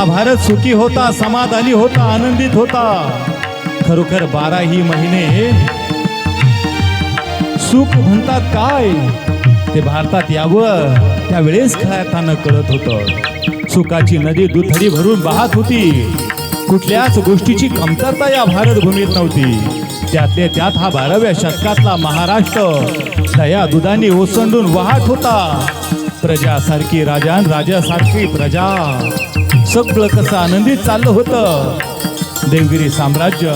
हा भारत सुखी होता समाधानी होता आनंदित होता. खरोखर बाराही महिने सुख म्हणतात काय? ते भारतात यावं त्यावेळेस खाताना कळत होतं. सुखाची नदी दुथडी भरून वाहत होती. कुठल्याच गोष्टीची कमतरता या भारत भूमीत नव्हती. त्यातले त्यात हा बाराव्या शतकातला महाराष्ट्र दया दुधाने ओसंडून वाहत होता. प्रजासारखी राजान राजासारखी प्रजा. सगळं कसं आनंदीत चाललं होतं. देवगिरी साम्राज्य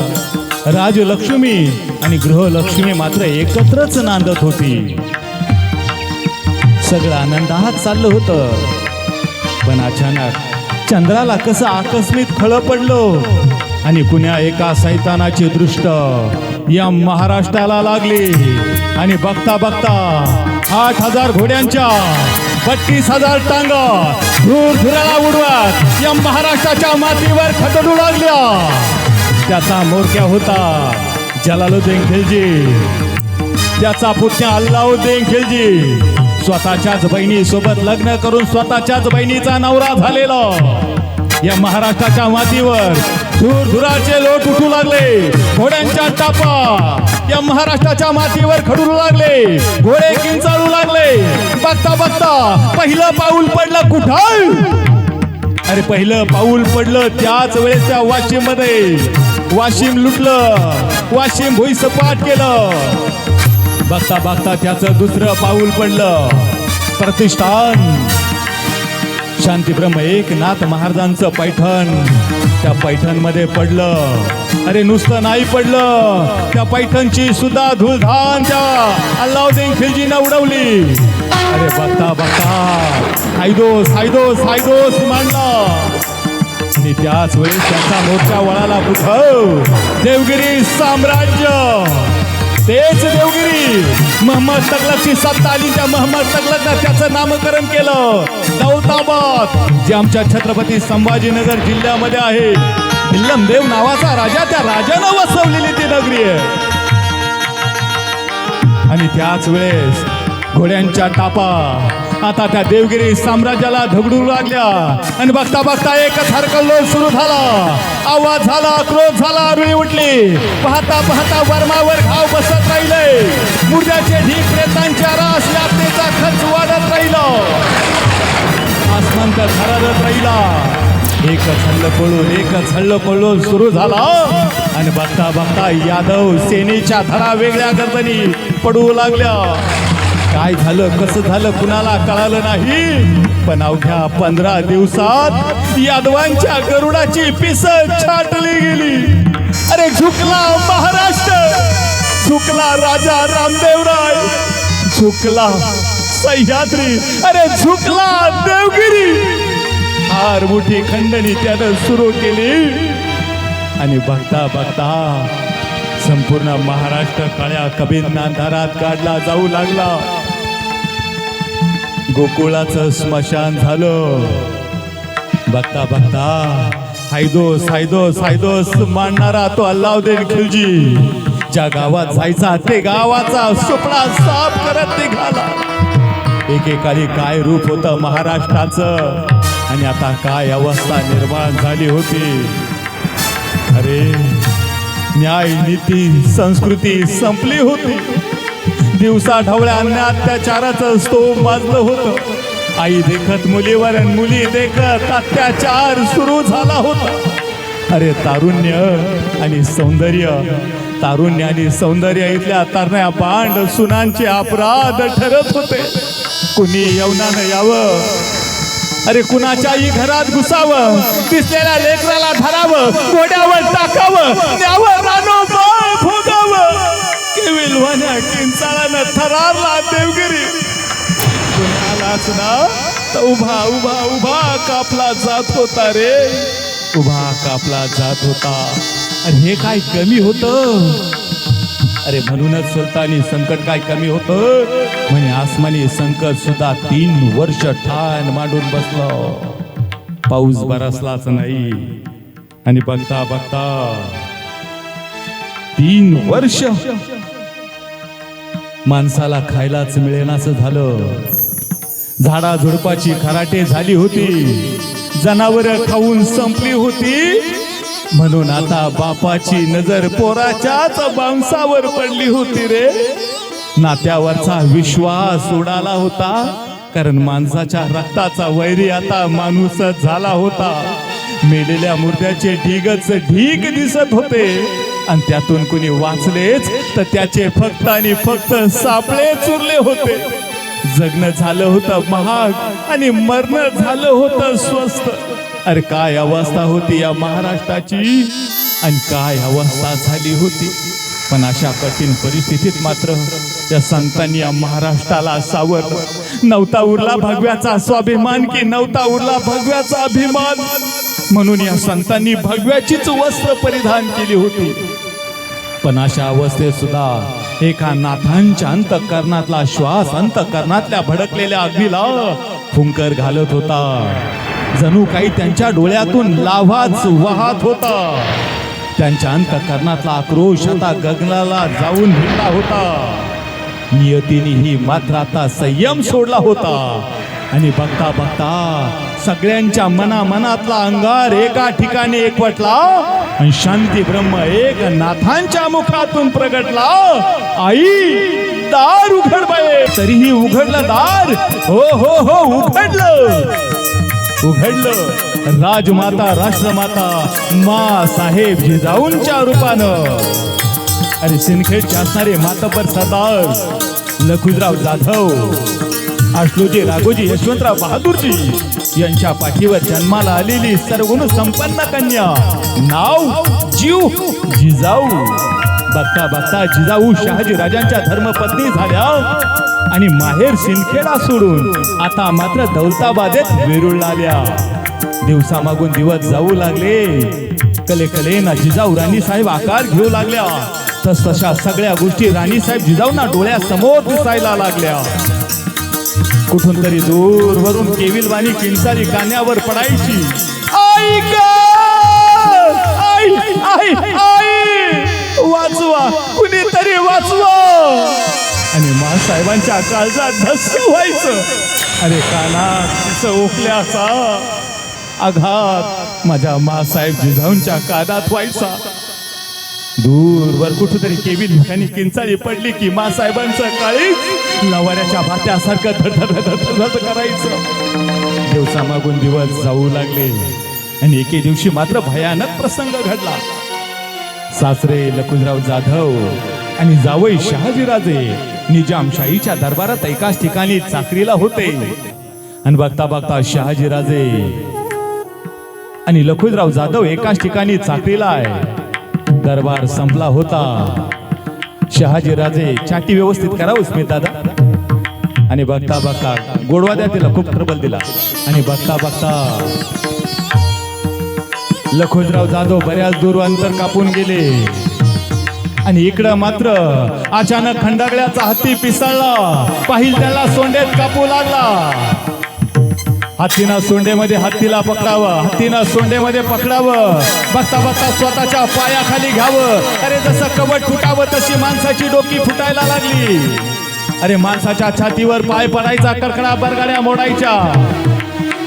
राजलक्ष्मी आणि गृहलक्ष्मी मात्र एकत्रच नांदत होती. सगळं आनंदात चाललं होतं. पण अचानक चंद्राला कसं आकस्मित खळ पडलो आणि कुण्या एका सैतानाची दृष्ट या महाराष्ट्राला लागली. आणि बघता बघता आठ हजार घोड्यांच्या बत्तीस हजार टांग. धूर धुराला उडवत. या महाराष्ट्राच्या मातीवर खदडू लागल्या त्याचा मोरक्या होता. जलालुद्दीन खिलजी. त्याचा पुतण्या अल्लाउद्दीन खिलजी. स्वतःच्याच बहिणी सोबत लग्न करून स्वतःच्याच बहिणीचा नवरा झालेला. या महाराष्ट्राच्या मातीवर धूर धुराचे लोट उठू लागले. घोड्यांच्या टापा. या महाराष्ट्राच्या मातीवर खडू लागले. घोडे किंचाळू लागले. बघता बघता पहिलं पाऊल पडलं कुठं? अरे पहिलं पाऊल पडलं त्याच वेळेस त्या वाशिममध्ये वाशिम लुटलं वाशिम भुईसपाट केलं. बघता बघता त्याचं दुसरं पाऊल पडलं. प्रतिष्ठान. शांतीब्रह्म एकनाथ महाराजांचं पैठण. त्या पैठणमध्ये पडलं. अरे नुसतं नाही पडलं. त्या पैठणची सुद्धा धुळधान त्या अल्लाउद्दीन खिलजीनं उडवली. अरे बघता बघता. सायदोस सायदोस सायदोस मांडला आणि त्याच वेळेस त्याचा मोठ्या वळाला कुठं देवगिरी साम्राज्य. तेच देवगिरी. महम्मद तगलकची सत्ता आली. त्या महम्मद तगलकनं त्याचं नामकरण केलं. दौताबाद जे आमच्या छत्रपती संभाजीनगर जिल्ह्यामध्ये आहे. भिल्लमदेव नावाचा राजा त्या राजानं वसवलेली ती नगरी आहे. आणि त्याच वेळेस घोड्यांच्या टापा. आता त्या देवगिरी साम्राज्याला धगडू लागल्या आणि बघता बघता एकच हरकल्लोल सुरू झाला. आवाज झाला क्रोध झाला रुळी उठली. पाहता पाहता वर्मावर घाव बसत राहिले. मुर्जाचे ढीक प्रेतांच्या रास यात्रेचा खर्च वाढत राहिलं. आसमान थरारत राहिला. एकच हल्ल पळून एकच हल्ल पळून सुरू झाला. आणि बघता बघता यादव सेनेच्या धरा वेगळ्या गर्दनी पडू लागल्या. काय झालं? कसं झालं? कुणाला कळालं नाही. पण अवघ्या पंधरा दिवसात यादवांच्या गरुडाची पिस छाटली गेली. अरे झुकला महाराष्ट्र! झुकला राजा रामदेवराय झुकला सह्याद्री! अरे झुकला देवगिरी! हार मोठी खंडणी त्यानं सुरू केली. आणि बघता बघता संपूर्ण महाराष्ट्र काळ्या कबीर नांधारात काढला जाऊ लागला. गोकुळाचं स्मशान झालं. बघता बघता. हायदोस हायदोस हायदोस मांडणारा तो अल्लाउद्दीन खिलजी. ज्या गावात जायचा ते गावाचा सुपडा साफ करत निघाला. एकेकाळी काय रूप होतं महाराष्ट्राचं? आणि आता काय अवस्था निर्माण झाली होती? अरे न्याय नीती संस्कृती संपली होती. दिवसा ढवळ्या अन्य अत्याचाराचं स्तोप वाजलं होतं. आई देखत मुलीवर मुली देखत अत्याचार सुरू झाला होता. अरे तारुण्य आणि सौंदर्य तारुण्य आणि सौंदर्य इथल्या तरण्या बांड सुनांचे अपराध ठरत होते. कुणी यवनानं यावं? अरे कुणाच्याही घरात घुसावं? दिसलेल्या लेकराला धरावं? घोड्यावर टाकावं? न्यावं? भोगावं? केविलवाण्या किंचाळानं थरारला देवगिरी. कुणालाच ना? तर उभा उभा उभा कापला जात होता रे. उभा कापला जात होता. अरे हे काय कमी होत? अरे म्हणूनच सुलतानी संकट काय कमी होतं? म्हणे आसमानी संकट सुद्धा तीन वर्ष ठाण मांडून बसलं. पाऊस बरसलाच नाही. आणि बघता बघता तीन वर्ष माणसाला खायलाच मिळेनास झालं. झाडा झुडपाची खराटे झाली होती. जनावर खाऊन संपली होती. म्हणून आता बापाची नजर पोराच्याच मांसावर पडली होती रे. नात्यावरचा विश्वास उडाला होता. कारण माणसाच्या रक्ताचा वैरी आता माणूसच झाला होता. मेलेल्या मुर्द्याचे ढिगच ढीग दिसत होते. आणि त्यातून कुणी वाचलेच तर त्याचे फक्त आणि फक्त सापळे चुरले होते. जगणं झालं होतं महाग आणि मरण झालं होतं स्वस्त अरे काय अवस्था होती या महाराष्ट्राची? आणि काय अवस्था झाली होती? पण अशा कठीण परिस्थितीत मात्र या संतांनी या महाराष्ट्राला सावरलं. नवता उरला भगव्याचा स्वाभिमान की नवता उरला भगव्याचा अभिमान. म्हणून या संतांनी भगव्याचीच वस्त्र परिधान केली होती. पण अशा अवस्थेत सुद्धा एका नाथांच्या अंतकरणातला श्वास अंतकरणातल्या भडकलेल्या अग्नीला फुंकर घालत होता. जणू काही त्यांच्या डोळ्यातून लाभाच वाहत होता. त्यांच्या अंतकरणातला आक्रोश आता गगनाला जाऊन भिडला होता. नियतीने ही मात्र आता संयम सोडला होता. आणि बघता बघता सगळ्यांच्या मना मनातला अंगार एका ठिकाणी एकवटला आणि शांती ब्रह्म एक नाथांच्या मुखातून प्रगटला. आई दार उघड तरीही उघडलं दार. हो हो हो उघडलं. उघडलं. राजमाता राष्ट्रमाता मा साहेब जिजाऊंच्या रूपानं. अरे सिनखेडचे असणारे मातबर सरदार लखुजराव जाधव. आश्लोजी राघोजी यशवंतराव बहादूरजी यांच्या पाठीवर जन्माला आलेली सर्वगुण संपन्न कन्या. नाव जीव जिजाऊ. बघता बघता जिजाऊ शहाजी राजांच्या धर्मपत्नी झाल्या आणि माहेर सिंदखेडा सोडून आता मात्र दौलताबादेत वेरुळला आल्या दिवसामागून दिवस जाऊ लागले. कले कले ना जिजाऊ राणी साहेब आकार घेऊ लागल्या. तस तशा सगळ्या गोष्टी राणी साहेब जिजाऊंना डोळ्यासमोर दिसायला लागल्या. कुठून तरी दूर वरून केविल वाणी किंचारी कान्यावर पडायची. आई! आई आई आई! वाचवा कुणीतरी वाचवा! आणि साहेबांच्या काळजात धस्स व्हायचं. अरे कानात तिचं ओकल्याचा आघात. माझ्या मासाहेब जिजाऊंच्या कानात व्हायचा. दूरवर कुठेतरी केविल ठिकाणी किंचाळी पडली की मासाहेबांचं काळी लवाऱ्याच्या भात्यासारखं धडधड धड करायचं. दिवसामागून दिवस जाऊ लागले आणि एके दिवशी मात्र भयानक प्रसंग घडला. सासरे लकुजराव जाधव आणि जावई शहाजीराजे निजामशाहीच्या दरबारात एकाच ठिकाणी चाकरीला होते. आणि बघता बघता शहाजीराजे आणि लखुजराव जाधव एकाच ठिकाणी चाकरीला आहे. दरबार संपला होता. शहाजीराजे चाटी व्यवस्थित करा स्मित दादा. आणि बघता बघता गोडवा द्या तिला खूप प्रबल दिला. आणि बघता बघता लखोजराव जाधव बऱ्याच दूर अंतर कापून गेले. आणि इकडं मात्र अचानक खंडागळ्याचा हत्ती पिसळला. पाहिल त्याला सोंडेत कापू लागला. हत्तीनं सोंडेमध्ये हत्तीला पकडावं. हत्तीनं सोंडेमध्ये पकडावं. बघता बघता स्वतःच्या पायाखाली घ्यावं. अरे जसं कवट फुटावं तशी माणसाची डोकी फुटायला लागली. अरे माणसाच्या छातीवर पाय पडायचा कडकडा बरगाड्या मोडायच्या.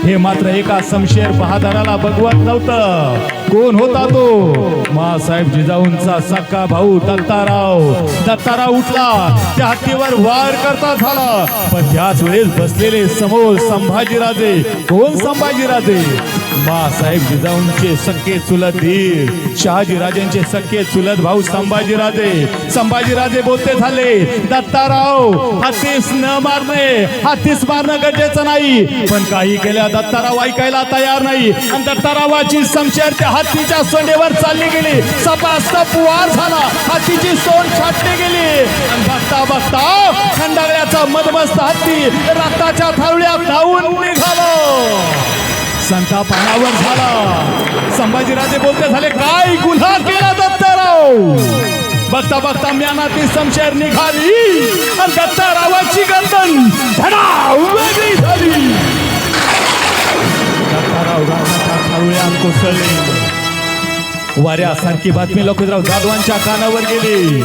हे मात्र एका समशेर बहादराला बघवत नव्हतं. कोण होता तो? मासाहेब जिजाऊंचा सक्का भाऊ दत्ताराव. दत्ताराव उठला. त्या हत्तीवर वार करता झाला. पण त्याच वेळेस बसलेले समोर संभाजीराजे. कोण संभाजीराजे? मासाहेब जिजाऊंचे सख्खे चुलत धीर शहाजीराजेंचे सख्खे चुलत भाऊ संभाजीराजे संभाजीराजे बोलते झाले दत्ताराव हत्तीस न मारणे हत्तीस मारणं गरजेचं नाही. पण काही केल्या दत्ताराव ऐकायला तयार नाही. आणि दत्तारावाची समशेर त्या हत्तीच्या सोंडेवर चालली गेली. सपासता वार झाला. हत्तीची सोंड छाटली गेली. आणि बघता बघता खंडागळ्याचा मदमस्त हत्ती रक्ताच्या थावळ्यात धावून निघालो. संताप पानावर झाला. संभाजीराजे बोलते झाले काय गुन्हा केला दत्ताराव? बघता बघता म्यानाती समशेर निघाली आणि दत्तारावाची गर्दन धडा वेगळी झाली. दत्ताराव रावणाच्या थारुळ्यात कोसळले. वाऱ्यासारखी बातमी लखुजराव जाधवांच्या कानावर गेली.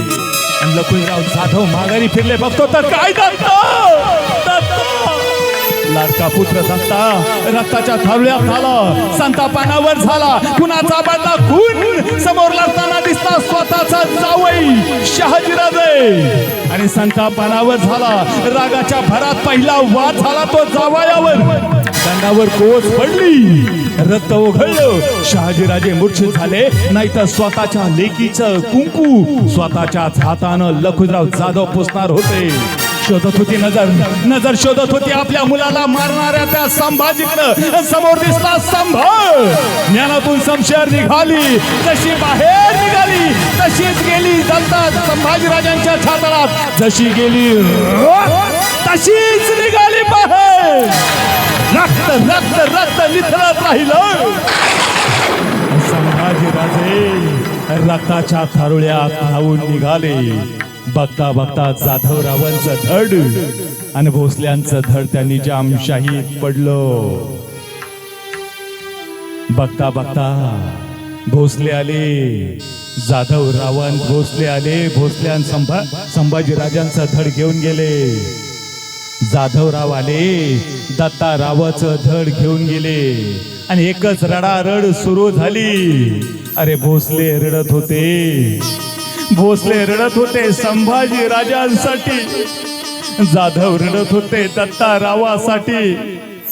आणि लखुजराव जाधव माघारी फिरले बघतो तर काय दत्ता? लाडका पुत्र दत्ता रक्ताच्या थावल्यात झाला संतापानावर झाला. कुणाचा बदला खून? समोर लढताना दिसता स्वतःचा जावई शहाजीराजे. आणि संतापानावर झाला. रागाच्या भरात पहिला वाद झाला तो जावयावर. दंडावर कोच पडली. रक्त ओघळलं. शहाजीराजे मूर्छित झाले. नाहीतर स्वतःच्या लेकीचं कुंकू स्वतःच्याच हातानं लखुजराव जाधव पुसणार होते. शोधत होती नजर. नजर शोधत होती आपल्या मुलाला मारणाऱ्या त्या संभाजीकडं. समोर दिसला संभ ज्ञानातून संशय निघाली. जशी बाहेर निघाली तशीच गेली दत्ता संभाजीराजांच्या छातळात. जशी गेली तशीच निघाली बाहेर. रक्त रक्त रक्त निथळत राहिलं. संभाजीराजे रक्ताच्या थारुळ्यात धावून निघाले. बघता बघता जाधवरावांचं धड आणि भोसल्यांचं धड त्यांनी जामशाही पडलो. पडलं बघता बघता भोसले आले जाधव रावण भोसले आले भोसल्यान संभा संभाजीराजांचं धड घेऊन गेले. जाधवराव आले दत्ता रावाचं धड घेऊन गेले आणि एकच रडारड सुरू झाली. अरे भोसले रडत होते. भोसले रडत होते संभाजी राजांसाठी. जाधव रडत होते दत्ता रावासाठी.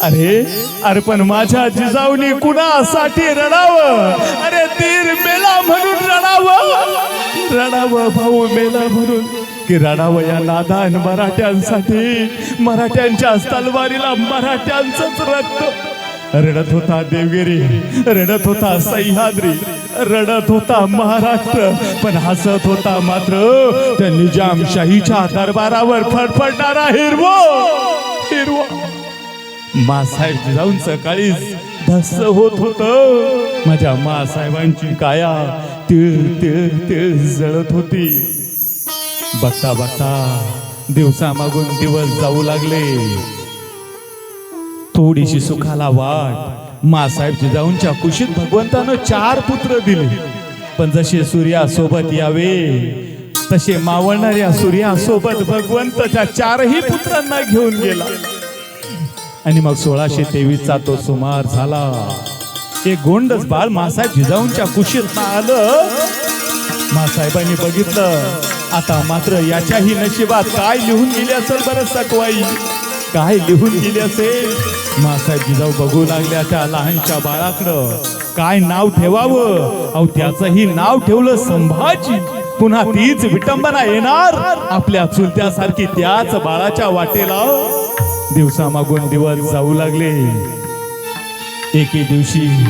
अरे अरे पण माझ्या जिजाऊनी कुणासाठी रडावं? अरे तीर मेला म्हणून रडावं. रडावं भाऊ मेला म्हणून. की रडावं या नादान मराठ्यांसाठी. मराठ्यांच्या तलवारीला मराठ्यांचंच रक्त. रडत होता देवगिरी रडत होता सह्याद्री रडत होता महाराष्ट्र पण हसत होता मात्र त्या निजामशाहीच्या दरबारावर फडफडणारा हिरवो हिरवो. मासाहेब जाऊन सकाळी धस होत होत. माझ्या मासाहेबांची काया तिळ तिळ तिळ जळत होती. बघता बघता दिवसामागून दिवस जाऊ लागले. थोडीशी सुखाला वाट. मासाहेब जिजाऊंच्या कुशीत भगवंतानं चार पुत्र दिले. पण जसे सूर्यासोबत यावे तसे मावळणाऱ्या सूर्यासोबत भगवंत त्या चारही पुत्रांना घेऊन गेला. आणि मग सोळाशे तेवीसचा तो सुमार झाला. एक गोंडच बाळ मासाहेब जिजाऊंच्या कुशीत आलं. मासाहेबांनी बघितलं आता मात्र याच्याही नशिबात काय लिहून गेले असेल बरं सकवाई काय लिहून गेले असेल? मासाहेब जिजाऊ बघू लागल्या त्या लहानच्या बाळाकडं. काय नाव ठेवावं? अहो त्याचंही नाव ठेवलं संभाजी. पुन्हा तीच विटंबना येणार. आपल्या चुलत्यासारखी त्याच बाळाच्या वाटेला. दिवसामागून दिवस जाऊ लागले. एके दिवशी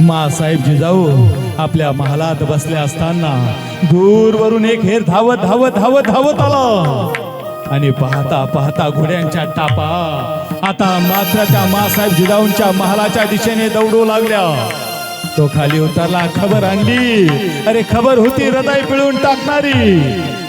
मासाहेब जिजाऊ आपल्या महालात बसल्या असताना दूरवरून एक हेर धावत धावत धावत धावत आला. आणि पाहता पाहता घोड्यांच्या टापा. आता मात्र त्या मासाहेब जिजाऊंच्या महालाच्या दिशेने दौडू लागल्या. तो खाली उतरला खबर आणली. अरे खबर होती हृदय पिळून टाकणारी.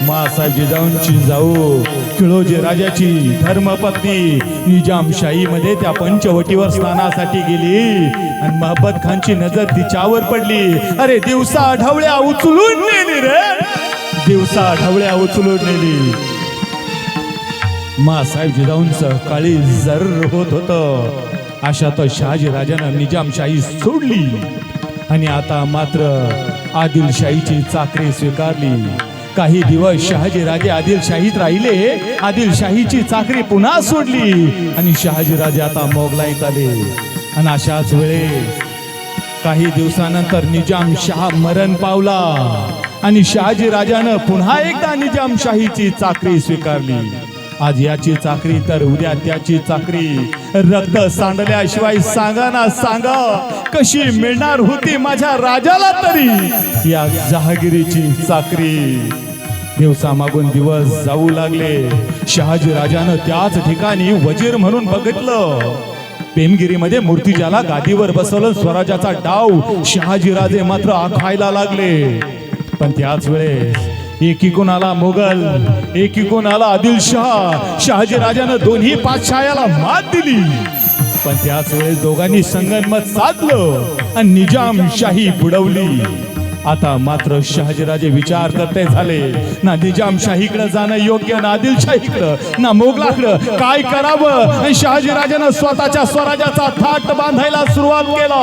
मासाहेब जिजाऊंची जाऊ किळोजी राजाची धर्मपत्नी निजामशाही मध्ये त्या पंचवटीवर स्नानासाठी गेली. आणि महबत खानची नजर तिच्यावर पडली. अरे दिवसा ढवळ्या उचलून नेली रे. दिवसा ढवळ्या उचलून नेली. मासाहेब जिजाऊंचं काळी जर होत होत. अशात शहाजी राजानं निजामशाही सोडली. आणि आता मात्र आदिलशाहीची चाकरी स्वीकारली. काही दिवस शहाजी राजे आदिलशाहीत राहिले आदिलशाहीची चाकरी पुन्हा सोडली. आणि शहाजी राजे आता मोगलाईत आले. आणि अशाच वेळेस काही दिवसानंतर निजाम शाह मरण पावला. आणि शहाजी राजानं पुन्हा एकदा निजामशाहीची चाकरी स्वीकारली. आज याची चाकरी तर उद्या त्याची चाकरी. रक्त सांडल्याशिवाय सांगा ना सांगा. कशी मिळणार होती माझ्या राजाला तरी? या जहागिरीची चाकरी. दिवसा मागून दिवस जाऊ लागले. शहाजी राजानं त्याच ठिकाणी वजीर म्हणून बघितलं. पेमगिरीमध्ये मूर्तिजाला गादीवर बसवलं स्वराजाचा डाव शहाजीराजे मात्र आखायला लागले. पण त्याच वेळेस एकीकून आला मोगल एकीकून आला आदिलशाह. शहाजीराजानं दोन्ही पातशायाला मात दिली. पण त्याच वेळेस दोघांनी संगनमत साधलं आणि निजामशाही बुडवली. आता मात्र शहाजीराजे विचार करते झाले. ना निजामशाहीकडे जाणं योग्य ना आदिलशाहीकडं ना मोगलाकडं काय करावं? आणि शहाजीराजानं स्वतःच्या स्वराज्याचा थाट बांधायला सुरुवात केला.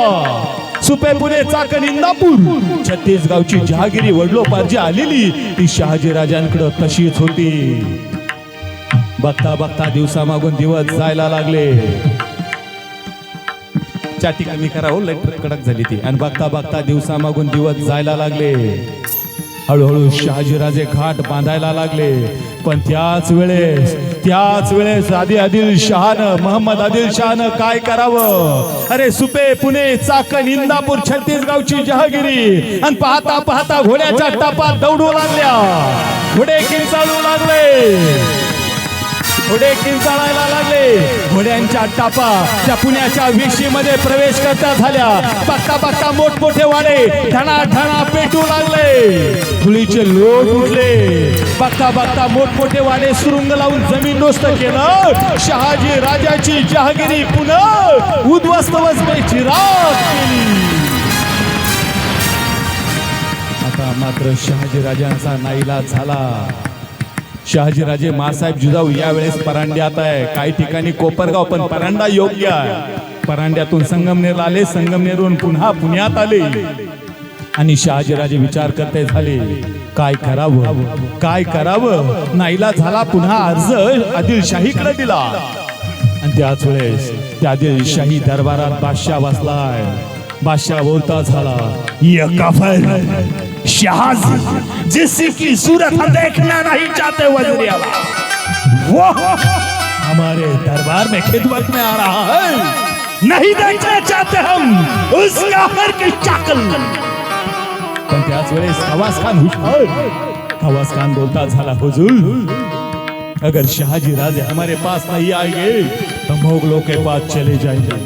सुपे पुणे चाकण इंदापूर छत्तीसगावची जहागिरी वडलोपार आलेली. ती शहाजी राजांकडं तशीच होती. बघता बघता दिवसामागून दिवस जायला लागले. चाटी कमी करा हो लाइट कडक झाली ती. आणि बघता बघता दिवसामागून दिवस जायला लागले. हळूहळू शहाजीराजे घाट बांधायला लागले. पण त्याच वेळेस त्याच वेळेस आदी आदिल शहानं मोहम्मद आदिल शहानं काय करावं? अरे सुपे पुणे चाकण इंदापूर छत्तीसगावची जहागिरी. आणि पाहता पाहता घोड्याच्या टापात दौडू लागल्या. घोडे किंचाळू लागले. घोडे किंचाळायला लागले. घोड्यांच्या टापा त्या पुण्याच्या विशीमध्ये प्रवेश करता झाल्या. बघता बघता मोठमोठे वाडे धणा ठणा पेटू लागले. धुळीचे लोट उठले बघता बघता मोठमोठे वाडे सुरुंग लावून जमीन दोस्त केलं. शहाजी राजाची जहागिरी पुन्हा उद्ध्वस्त वसण्याची रात केली. आता मात्र शहाजी राजांचा नाईला झाला. शहाजीराजे मासाहेब जिजाऊ यावेळेस परांड्यात आहे. काही ठिकाणी कोपरगाव पण परांडा योग्य आहे. परांड्यातून संगमनेर आले संगमनेरून पुन्हा पुण्यात आले. आणि शहाजीराजे विचार करते झाले काय करावं? काय करावं? नाईला झाला पुन्हा अर्ज आदिलशाहीकडे दिला. आणि त्याच वेळेस त्या आदिलशाही दरबारात बादशाह बसलाय बादशाह बोलता झाला शहाजी जिसकी सूरत हम देखना नहीं चाहते वज़ीर वो हमारे दरबार में खिदमत में आ रहा है। नहीं देखना चाहते हम उस काफर की वेळेस खवास खान हुशार खवास खान बोलता झाला हुजूर अगर शाहजी राजे हमारे पास नहीं आएँगे तो मोगलों के पास चले जाएँगे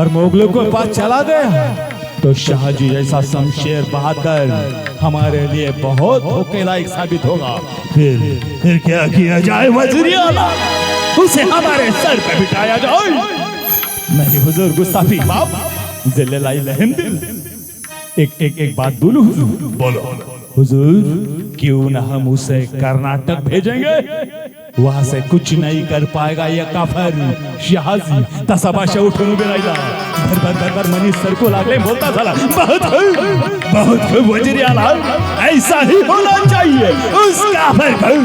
और मोगलों के पास चला गया तो शाहजी जैसा शमशेर बहादुर हमारे लिए बहुत धोखे लायक साबित होगा। फिर फिर क्या किया जाए वज़ीर उसे हमारे सर पे बिठाया जाए। नहीं, हुजूर गुस्ताफी। बाप जिल्लेलाई लहम दिल एक एक एक बात बोलू? बोलो। हुजूर, क्यों ना हम उसे कर्नाटक भेजेंगे? वहाँ से कुछ नहीं कर पाएगा ये काफर। शहाजी तसा भाषा उठून राहिला भर भर भर भर मनी सरकू लागले बोलता झाला. बहुत खूब, बहुत खूब वजीर आला. ऐसा ही होना चाहिए. उसका काफर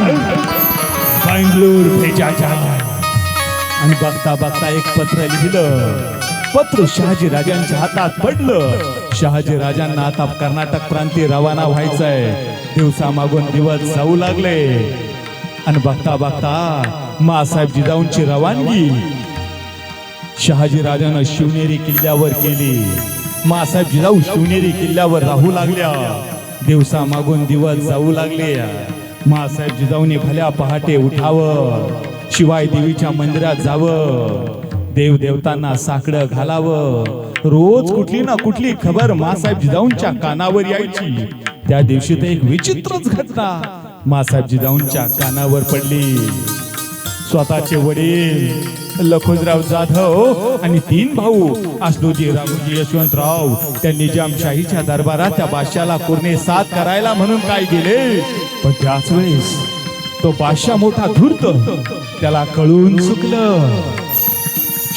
बेंगलोर भेजा जाए आणि बघता बघता एक पत्र लिहिलं. पत्र शहाजी राजांच्या हातात पडलं. शहाजी राजांना आता कर्नाटक प्रांती रवाना व्हायचंय. दिवसामागून दिवस जाऊ लागले. आणि बघता बघता मासाहेब जिजाऊंची रवानगी. शहाजी राजानं शिवनेरी किल्ल्यावर केली. मासाहेब जिजाऊ शिवनेरी किल्ल्यावर राहू लागल्या. दिवसा मागून दिवस जाऊ लागले. मासाहेब जिजाऊने भल्या पहाटे उठावं. शिवाय देवीच्या मंदिरात जावं. देव देवतांना साकडं घालावं. रोज कुठली ना कुठली खबर मासाहेब जिजाऊंच्या कानावर यायची. त्या दिवशी तर एक विचित्रच घटना मासाहेब जिजाऊंच्या कानावर पडली. स्वतःचे वडील लखोजराव जाधव आणि तीन भाऊ आसलोजी रामोजी यशवंतराव. त्यांनी जामशाहीच्या दरबारात त्या बादशाला कुरणे साथ करायला म्हणून काय गेले पण त्याच वेळेस तो बादशाह मोठा धूर्त. त्याला कळून चुकलं.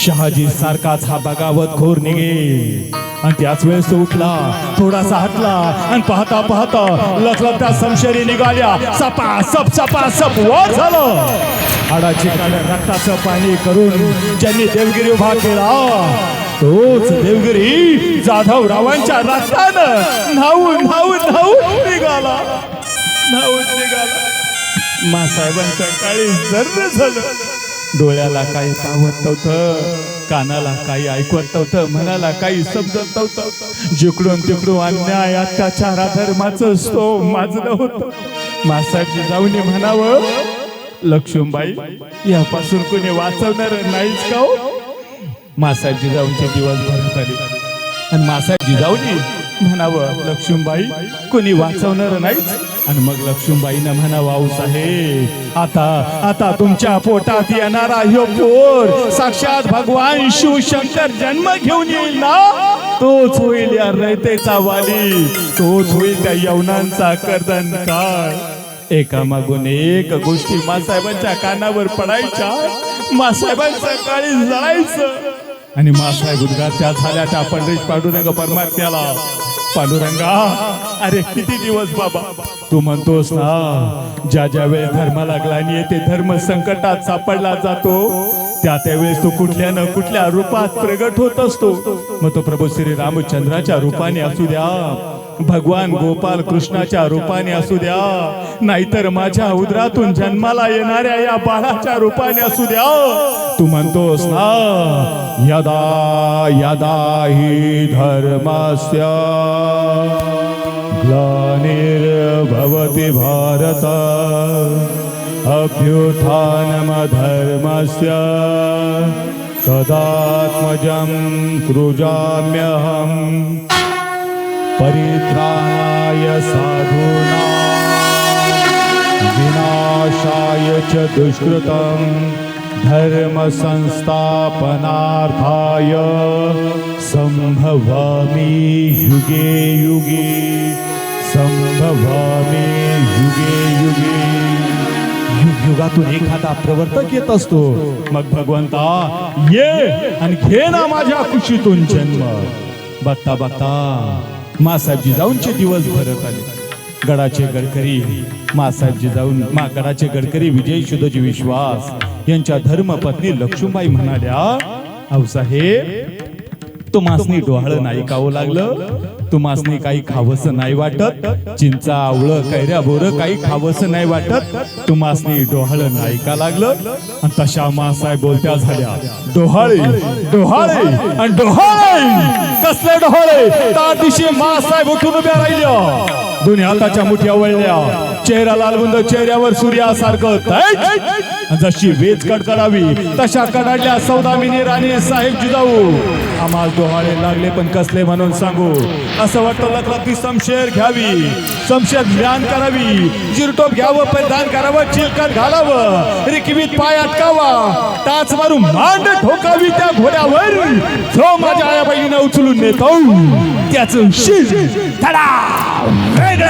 शहाजी सारखाच हा बगावत घोर निघे. आणि त्याच वेळेस तो उठला थोडासा हटला आणि पाहता पाहता लखलखत्या समशेरी निघाल्या. सपा सप सपा सप वर झालं. हाडाची रक्ताचं पाणी करून ज्यांनी देवगिरी उभा केला तोच देवगिरी जाधव रावांच्या रक्तानं न्हावून न्हावून न्हावून निघाला. न्हावून निघाला. मासाहेबांच्या काळी जर्र झालं. डोळ्याला काही पावत नव्हतं कानाला काही ऐकवत नव्हतं मनाला काही समजत नव्हतं. जिकडून तिकडून अन्याय अत्याचार अधर्माचं स्तो माजलं होतं. मासाहेब जाऊन म्हणावं लक्ष्मीबाई यापासून कोणी वाचवणार नाहीच का हो? जिजाऊंचे दिवस भरत आले. आणि मासा जिजाऊनी म्हणावं लक्ष्मीबाई कोणी वाचवणार नाहीच? आणि मग लक्ष्मीबाईनं म्हणावं आऊस साहेब आता आता तुमच्या पोटात येणारा ह्यो पोर. साक्षात भगवान शिवशंकर जन्म घेऊन येईल ना? तोच होईल या रयतेचा वाली. तोच होईल त्या यवनांचा कर्दन काळ. एका मागून एक गोष्टी मासाहेबांच्या कानावर पडायच्या. मासाहेबांच्या काळी जळायचं. आणि मासाहेब उद्गार झाल्या त्या पंडित पांडुरंग परमात्म्याला. पांडुरंगा अरे किती दिवस बाबा. तू म्हणतोस ना ज्या ज्या वेळेस धर्म लागला आणि येते धर्म संकटात सापडला जातो त्या त्यावेळेस तो कुठल्या न कुठल्या रूपात प्रगट होत असतो. मग तो प्रभू श्री रामचंद्राच्या रूपाने असू द्या. भगवान गोपाल कृष्णाच्या रूपाने असू द्या. नाहीतर माझ्या उदरातून जन्माला येणाऱ्या या बाळाच्या रूपाने असू द्या. तू म्हणतोस ना यदा यदा हि धर्मस्य ग्लानिर्भवति भारत अभ्युत्थानमधर्मस्य तदात्मजं कृजाम्यहम् परित्राणाय साधूना विनाशाय च दुष्कृतं धर्म संस्थापनार्थाय युगे युगे सम्भवामि युगे युगे। युग युगातून एखादा प्रवर्तक येत असतो. मग भगवंता ये आणि घे ना माझ्या खुशीतून जन्म. बघता बघता मासाहेबजी जाऊनचे दिवस भरत आले. गडाचे गडकरी मासाहेबजी जाऊन मा गडाचे गडकरी विजय शुद्धजी विश्वास यांच्या धर्मपत्नी लक्ष्मीबाई म्हणाल्या आऊसाहेब तुम्हासनी डोहाळ नाही कावं लागलं. तुम्हासनी काही खावस नाही वाटत. चिंचा आवळ कैऱ्या बोर काही खावस नाही वाटत. तुम्हासनी डोहाळ नाही का लागलं? आणि तशा मासाहेब बोलत्या झाल्या डोहाळे डोहाळे आणि डोहाळे कसले डोहाळे? त्या दिवशी मासाहेब उठून उभ्या राहिल्या. दोन्ही हाताच्या मुठ्या वळल्या. चेहरा लालबुंद चेहऱ्यावर सूर्यासारखं जशी वेज कडकडावी तशा कडाडल्या सौदामिनी राणी साहेब जिजाऊ. आम्हाला डोहाळे लागले पण कसले म्हणून सांगू? असं वाटतं लागलं ती समशेर घ्यावी. समशेर ज्ञान करावी. जिरटोप घ्यावं परिधान करावं चिलकट घालावं. रिकवीत पाय अटकावा. टाच मारून मांड ठोकावी त्या घोड्यावर. जो माझ्या आया बहिणीनं उचलून नेतो त्याच शिर धडा.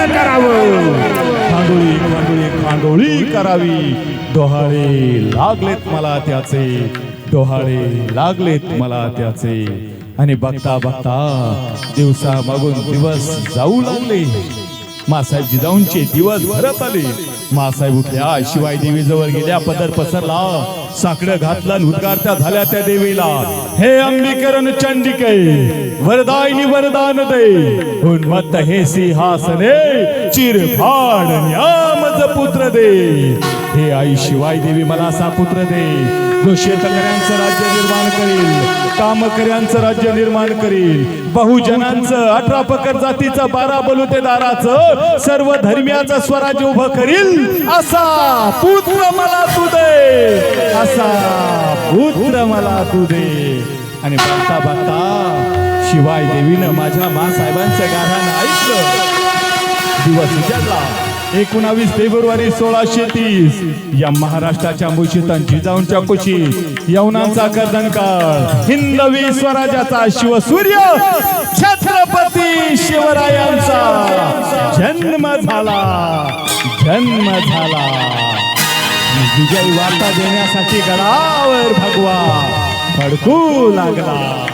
करावं. खांडोळी खांडोळी खांडोळी करावी. डोहाळे लागलेत मला त्याचे. डोहाळे लागलेत मला त्याचे. आणि बघता बघता दिवसा मागून दिवस जाऊ लागले. मासाहेब जिजाऊंचे दिवस भरत आले. मासाहेब उठल्या शिवाय देवी जवळ गेल्या पदर पसरला. साकडं घातला उद्गारत्या झाल्या त्या देवीला. हे अंबिकरण चंडिके वरदायनी वरदान दे. उन्मत्त हे सिंहासने चिरफाड न्यामज पुत्र दे. हे आई शिवाय देवी मला असा पुत्र दे. जो शेतकऱ्यांचं राज्य निर्माण करील कामकऱ्यांचं राज्य निर्माण करील बहुजनांचं अठरा पकड जातीचं बारा बलुतेदाराचं सर्व धर्मियाचं स्वराज्य उभं करील असा पुत्र मला तू दे. असा पुत्र मला तू दे. आणि बघता बघता शिवाय देवीनं माझ्या मासाहेबांचं गाणं ऐकलं. दिवस उजाडला. एकोणावीस फेब्रुवारी सोळाशे तीस. या महाराष्ट्राच्या मुशीतन जिजाऊंच्या कुशीत यवनांचा कर्दन हिंदवी स्वराज्याचा शिवसूर्य. छत्रपती शिवरायांचा जन्म झाला. जन्म झाला. विजयी वार्ता देण्यासाठी गडावर भगवा. फडकू लागला.